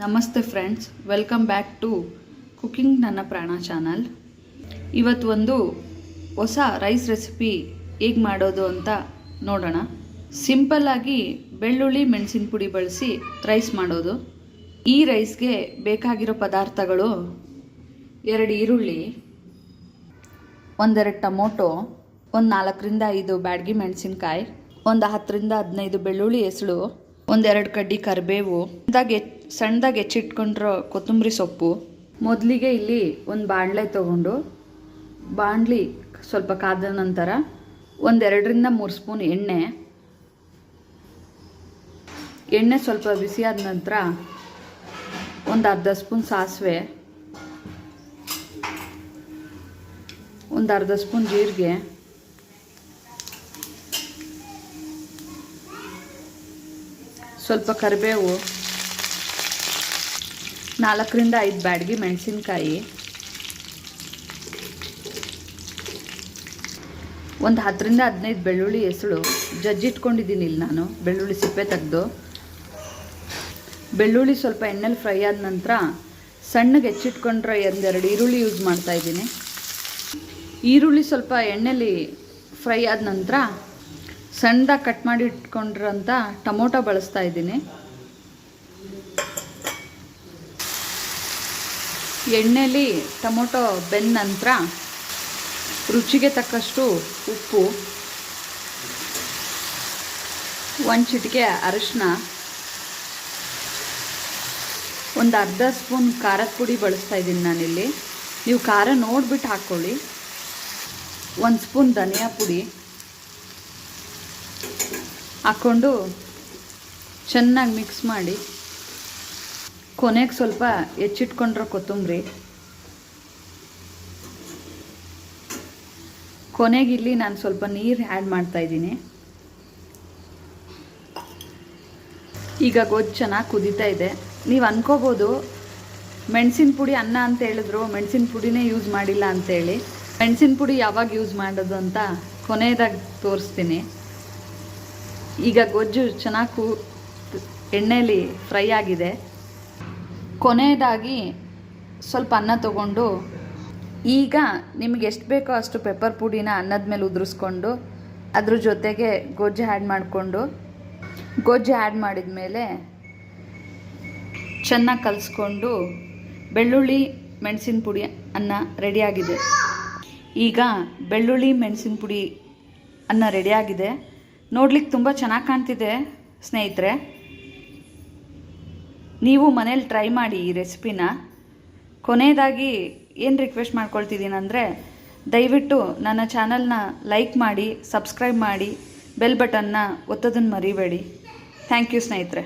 ನಮಸ್ತೆ friends, welcome back to cooking ನನ್ನ ಪ್ರಾಣ ಚಾನಲ್. ಇವತ್ತು ಒಂದು ಹೊಸ ರೈಸ್ ರೆಸಿಪಿ ಹೇಗೆ ಮಾಡೋದು ಅಂತ ನೋಡೋಣ. ಸಿಂಪಲ್ಲಾಗಿ ಬೆಳ್ಳುಳ್ಳಿ, ಮೆಣಸಿನ ಪುಡಿ ಬಳಸಿ ರೈಸ್ ಮಾಡೋದು. ಈ ರೈಸ್ಗೆ ಬೇಕಾಗಿರೋ ಪದಾರ್ಥಗಳು ಎರಡು ಈರುಳ್ಳಿ, ಒಂದೆರಡು ಟೊಮೊಟೊ, ಒಂದು ನಾಲ್ಕರಿಂದ ಐದು ಬ್ಯಾಡ್ಗಿ ಮೆಣಸಿನ್ಕಾಯಿ, ಒಂದು ಹತ್ತರಿಂದ ಹದಿನೈದು ಬೆಳ್ಳುಳ್ಳಿ ಹೆಸಳು ಒಂದೆರಡು ಕಡ್ಡಿ ಕರಿಬೇವು, ಸಣ್ಣದಾಗಿ ಸಣ್ಣದಾಗಿ ಹೆಚ್ಚಿಟ್ಕೊಂಡಿರೋ ಕೊತ್ತಂಬರಿ ಸೊಪ್ಪು, ಮೊದಲಿಗೆ ಇಲ್ಲಿ ಒಂದು ಬಾಣಲೆ ತೊಗೊಂಡು, ಬಾಣಲಿ ಸ್ವಲ್ಪ ಕಾದ ನಂತರ ಒಂದೆರಡರಿಂದ ಮೂರು ಸ್ಪೂನ್ ಎಣ್ಣೆ ಎಣ್ಣೆ ಸ್ವಲ್ಪ ಬಿಸಿಯಾದ ನಂತರ ಒಂದು ಅರ್ಧ ಸ್ಪೂನ್ ಸಾಸಿವೆ, ಒಂದು ಅರ್ಧ ಸ್ಪೂನ್ ಜೀರಿಗೆ ಸ್ವಲ್ಪ ಕರಿಬೇವು, ನಾಲ್ಕರಿಂದ ಐದು ಬ್ಯಾಡ್ಗೆ ಮೆಣಸಿನ್ಕಾಯಿ, ಒಂದು ಹತ್ತರಿಂದ ಹದಿನೈದು ಬೆಳ್ಳುಳ್ಳಿ ಹೆಸಳು. ಜಜ್ಜಿಟ್ಕೊಂಡಿದ್ದೀನಿ ಇಲ್ಲಿ ನಾನು, ಬೆಳ್ಳುಳ್ಳಿ ಸಿಪ್ಪೆ ತೆಗೆದು. ಬೆಳ್ಳುಳ್ಳಿ ಸ್ವಲ್ಪ ಎಣ್ಣೆಲಿ ಫ್ರೈ ಆದ ನಂತರ ಸಣ್ಣಗೆ ಹೆಚ್ಚಿಟ್ಕೊಂಡ್ರೆ ಒಂದೆರಡು ಈರುಳ್ಳಿ ಯೂಸ್ ಮಾಡ್ತಾ ಇದ್ದೀನಿ. ಈರುಳ್ಳಿ ಸ್ವಲ್ಪ ಎಣ್ಣೆಲಿ ಫ್ರೈ ಆದ ನಂತರ ಸಣ್ಣದಾಗಿ ಕಟ್ ಮಾಡಿ ಇಟ್ಕೊಂಡಿರೋಂಥ ಟೊಮೊಟೊ ಬಳಸ್ತಾ ಇದ್ದೀನಿ. ಎಣ್ಣೆಲಿ ಟೊಮೊಟೊ ಬೆಂದ ನಂತರ ರುಚಿಗೆ ತಕ್ಕಷ್ಟು ಉಪ್ಪು, ಒಂದು ಚಿಟಿಕೆ ಅರಿಶಿನ, ಒಂದು ಅರ್ಧ ಸ್ಪೂನ್ ಖಾರದ ಪುಡಿ ಬಳಸ್ತಾ ಇದ್ದೀನಿ ನಾನಿಲ್ಲಿ. ನೀವು ಖಾರ ನೋಡಿಬಿಟ್ಟು ಹಾಕ್ಕೊಳ್ಳಿ. ಒಂದು ಸ್ಪೂನ್ ಧನಿಯಾ ಪುಡಿ. ಹಾಕ್ಕೊಂಡು ಚೆನ್ನಾಗಿ ಮಿಕ್ಸ್ ಮಾಡಿ ಕೊನೆಗೆ ಸ್ವಲ್ಪ ಹೆಚ್ಚಿಟ್ಕೊಂಡ್ರೆ ಕೊತ್ತಂಬರಿ. ಕೊನೆಗೆ ಇಲ್ಲಿ ನಾನು ಸ್ವಲ್ಪ ನೀರು ಆ್ಯಡ್ ಮಾಡ್ತಾ ಇದ್ದೀನಿ. ಈಗ ಗೊಜ್ಜು ಚೆನ್ನಾಗಿ ಕುದೀತಾ ಇದೆ. ನೀವು ಅನ್ಕೋಬೋದು, ಮೆಣಸಿನ ಪುಡಿ ಅನ್ನ ಅಂತ ಹೇಳಿದ್ರು, ಮೆಣಸಿನ ಪುಡಿನೇ ಯೂಸ್ ಮಾಡಿಲ್ಲ ಅಂತೇಳಿ ಮೆಣಸಿನ ಪುಡಿ ಯಾವಾಗ ಯೂಸ್ ಮಾಡೋದು ಅಂತ ಕೊನೆಯದಾಗಿ ತೋರಿಸ್ತೀನಿ. ಈಗ ಗೊಜ್ಜು ಚೆನ್ನಾಗಿ ಕೂ ಎಣ್ಣೆಯಲ್ಲಿ ಫ್ರೈ ಆಗಿದೆ. ಕೊನೆಯದಾಗಿ ಸ್ವಲ್ಪ ಅನ್ನ ತಗೊಂಡು ಈಗ ನಿಮಗೆ ಎಷ್ಟು ಬೇಕೋ ಅಷ್ಟು ಪೆಪ್ಪರ್ ಪುಡಿನ ಅನ್ನದ ಮೇಲೆ ಉದುರಿಸ್ಕೊಂಡು ಅದ್ರ ಜೊತೆಗೆ ಗೊಜ್ಜು ಆ್ಯಡ್ ಮಾಡಿಕೊಂಡು ಗೊಜ್ಜು ಆ್ಯಡ್ ಮಾಡಿದ ಮೇಲೆ ಚೆನ್ನಾಗಿ ಕಲಿಸ್ಕೊಂಡು ಬೆಳ್ಳುಳ್ಳಿ, ಮೆಣಸಿನ ಪುಡಿ ಅನ್ನ ರೆಡಿಯಾಗಿದೆ ಈಗ ಬೆಳ್ಳುಳ್ಳಿ, ಮೆಣಸಿನ ಪುಡಿ ಅನ್ನ ರೆಡಿಯಾಗಿದೆ ನೋಡ್ಲಿಕ್ಕೆ ತುಂಬ ಚೆನ್ನಾಗಿ ಕಾಣ್ತಿದೆ, ಸ್ನೇಹಿತರೆ. ನೀವು ಮನೇಲಿ ಟ್ರೈ ಮಾಡಿ ಈ ರೆಸಿಪಿನ ಕೊನೆಯದಾಗಿ ಏನು ರಿಕ್ವೆಸ್ಟ್ ಮಾಡ್ಕೊಳ್ತಿದ್ದೀನಿ ಅಂದರೆ, ದಯವಿಟ್ಟು ನನ್ನ ಚಾನಲ್ನ ಲೈಕ್ ಮಾಡಿ ಸಬ್ಸ್ಕ್ರೈಬ್ ಮಾಡಿ ಬೆಲ್ ಬಟನ್ನ ಒತ್ತೋದನ್ನು ಮರಿಬೇಡಿ. ಥ್ಯಾಂಕ್ ಯು ಸ್ನೇಹಿತರೆ.